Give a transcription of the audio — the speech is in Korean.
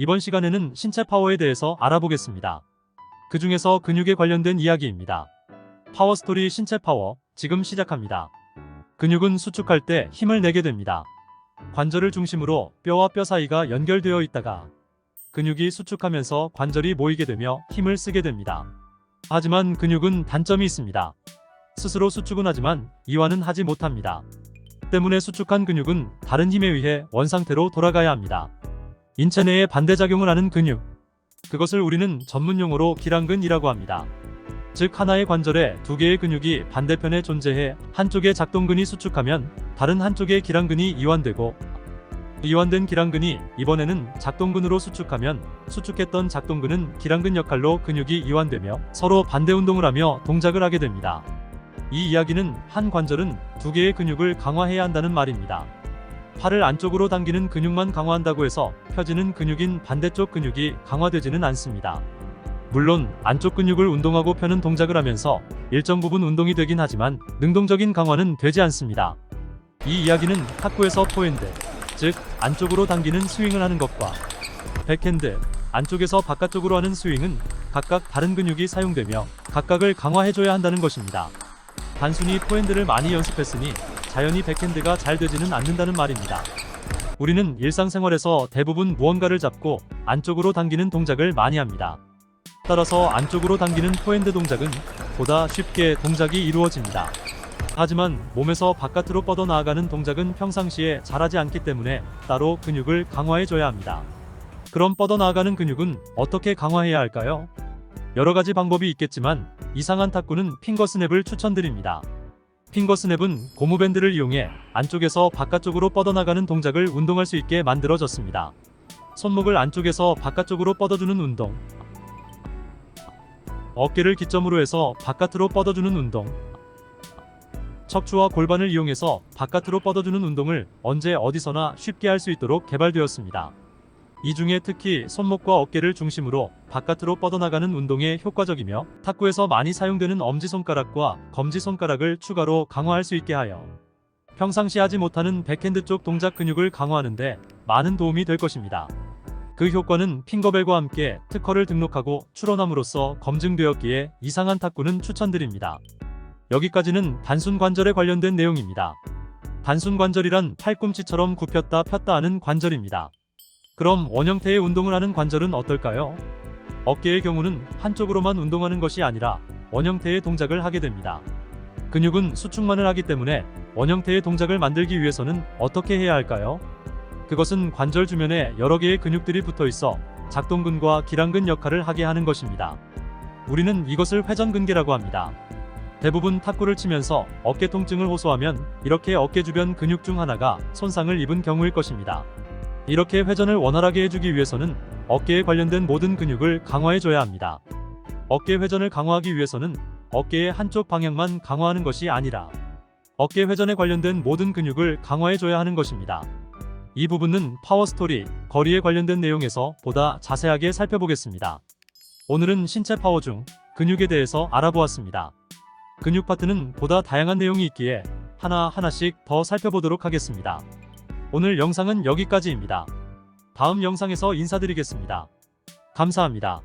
이번 시간에는 신체 파워에 대해서 알아보겠습니다. 그 중에서 근육에 관련된 이야기입니다. 파워 스토리 신체 파워 지금 시작합니다. 근육은 수축할 때 힘을 내게 됩니다. 관절을 중심으로 뼈와 뼈 사이가 연결되어 있다가 근육이 수축하면서 관절이 모이게 되며 힘을 쓰게 됩니다. 하지만 근육은 단점이 있습니다. 스스로 수축은 하지만 이완은 하지 못합니다. 때문에 수축한 근육은 다른 힘에 의해 원상태로 돌아가야 합니다. 인체 내에 반대작용을 하는 근육. 그것을 우리는 전문용어로 기랑근이라고 합니다. 즉 하나의 관절에 두 개의 근육이 반대편에 존재해 한쪽의 작동근이 수축하면 다른 한쪽의 기랑근이 이완되고 이완된 기랑근이 이번에는 작동근으로 수축하면 수축했던 작동근은 기랑근 역할로 근육이 이완되며 서로 반대 운동을 하며 동작을 하게 됩니다. 이 이야기는 한 관절은 두 개의 근육을 강화해야 한다는 말입니다. 팔을 안쪽으로 당기는 근육만 강화한다고 해서 펴지는 근육인 반대쪽 근육이 강화되지는 않습니다. 물론 안쪽 근육을 운동하고 펴는 동작을 하면서 일정 부분 운동이 되긴 하지만 능동적인 강화는 되지 않습니다. 이 이야기는 탁구에서 포핸드, 즉 안쪽으로 당기는 스윙을 하는 것과 백핸드, 안쪽에서 바깥쪽으로 하는 스윙은 각각 다른 근육이 사용되며 각각을 강화해줘야 한다는 것입니다. 단순히 포핸드를 많이 연습했으니 자연히 백핸드가 잘 되지는 않는다는 말입니다. 우리는 일상생활에서 대부분 무언가를 잡고 안쪽으로 당기는 동작을 많이 합니다. 따라서 안쪽으로 당기는 포핸드 동작은 보다 쉽게 동작이 이루어집니다. 하지만 몸에서 바깥으로 뻗어나아가는 동작은 평상시에 잘하지 않기 때문에 따로 근육을 강화해줘야 합니다. 그럼 뻗어나아가는 근육은 어떻게 강화해야 할까요? 여러 가지 방법이 있겠지만 이상한 탁구는 핑거 스냅을 추천드립니다. 핑거 스냅은 고무밴드를 이용해 안쪽에서 바깥쪽으로 뻗어나가는 동작을 운동할 수 있게 만들어졌습니다. 손목을 안쪽에서 바깥쪽으로 뻗어주는 운동, 어깨를 기점으로 해서 바깥으로 뻗어주는 운동, 척추와 골반을 이용해서 바깥으로 뻗어주는 운동을 언제 어디서나 쉽게 할 수 있도록 개발되었습니다. 이 중에 특히 손목과 어깨를 중심으로 바깥으로 뻗어나가는 운동에 효과적이며 탁구에서 많이 사용되는 엄지손가락과 검지손가락을 추가로 강화할 수 있게 하여 평상시 하지 못하는 백핸드 쪽 동작 근육을 강화하는데 많은 도움이 될 것입니다. 그 효과는 핑거벨과 함께 특허를 등록하고 출원함으로써 검증되었기에 이상한 탁구는 추천드립니다. 여기까지는 단순 관절에 관련된 내용입니다. 단순 관절이란 팔꿈치처럼 굽혔다 폈다 하는 관절입니다. 그럼 원형태의 운동을 하는 관절은 어떨까요? 어깨의 경우는 한쪽으로만 운동하는 것이 아니라 원형태의 동작을 하게 됩니다. 근육은 수축만을 하기 때문에 원형태의 동작을 만들기 위해서는 어떻게 해야 할까요? 그것은 관절 주변에 여러 개의 근육들이 붙어 있어 작동근과 기랑근 역할을 하게 하는 것입니다. 우리는 이것을 회전근개라고 합니다. 대부분 탁구를 치면서 어깨 통증을 호소하면 이렇게 어깨 주변 근육 중 하나가 손상을 입은 경우일 것입니다. 이렇게 회전을 원활하게 해주기 위해서는 어깨에 관련된 모든 근육을 강화해줘야 합니다. 어깨 회전을 강화하기 위해서는 어깨의 한쪽 방향만 강화하는 것이 아니라 어깨 회전에 관련된 모든 근육을 강화해줘야 하는 것입니다. 이 부분은 파워스토리, 거리에 관련된 내용에서 보다 자세하게 살펴보겠습니다. 오늘은 신체 파워 중 근육에 대해서 알아보았습니다. 근육 파트는 보다 다양한 내용이 있기에 하나하나씩 더 살펴보도록 하겠습니다. 오늘 영상은 여기까지입니다. 다음 영상에서 인사드리겠습니다. 감사합니다.